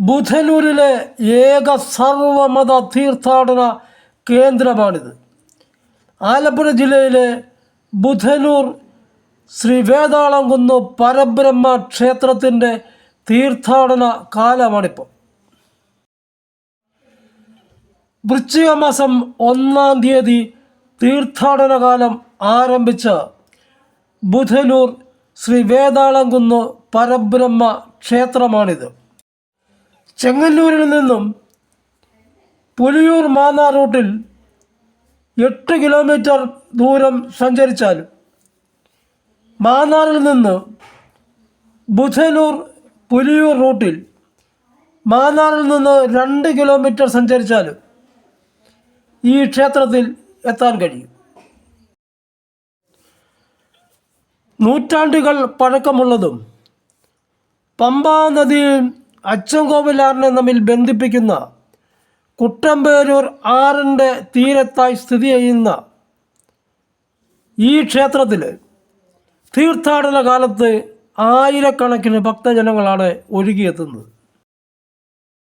ബുധനൂരിലെ ഏക സർവമത തീർത്ഥാടന കേന്ദ്രമാണിത്. ആലപ്പുഴ ജില്ലയിലെ ബുധനൂർ ശ്രീ വേതാളംകുന്ന് പരബ്രഹ്മ ക്ഷേത്രത്തിന്റെ തീർത്ഥാടന കാലമാണിപ്പോൾ. വൃശ്ചിക മാസം ഒന്നാം തീയതി തീർത്ഥാടന കാലം ആരംഭിച്ച ബുധനൂർ ശ്രീ വേതാളംകുന്ന് പരബ്രഹ്മ ക്ഷേത്രമാണിത്. ചെങ്ങന്നൂരിൽ നിന്നും പുലിയൂർ മാന്നാർ റൂട്ടിൽ എട്ട് കിലോമീറ്റർ ദൂരം സഞ്ചരിച്ചാലും മാന്നാറിൽ നിന്ന് ബുധനൂർ പുലിയൂർ റൂട്ടിൽ മാന്നാറിൽ നിന്ന് രണ്ട് കിലോമീറ്റർ സഞ്ചരിച്ചാലും ഈ ക്ഷേത്രത്തിൽ എത്താൻ കഴിയും. നൂറ്റാണ്ടുകൾ പഴക്കമുള്ളതും പമ്പാ നദിയും അച്ചൻകോവിലാറിനെ തമ്മിൽ ബന്ധിപ്പിക്കുന്ന കുട്ടമ്പേരൂർ ആറിന്റെ തീരത്തായി സ്ഥിതി ചെയ്യുന്ന ഈ ക്ഷേത്രത്തിൽ തീർത്ഥാടന കാലത്ത് ആയിരക്കണക്കിന് ഭക്തജനങ്ങളാണ് ഒഴുകിയെത്തുന്നത്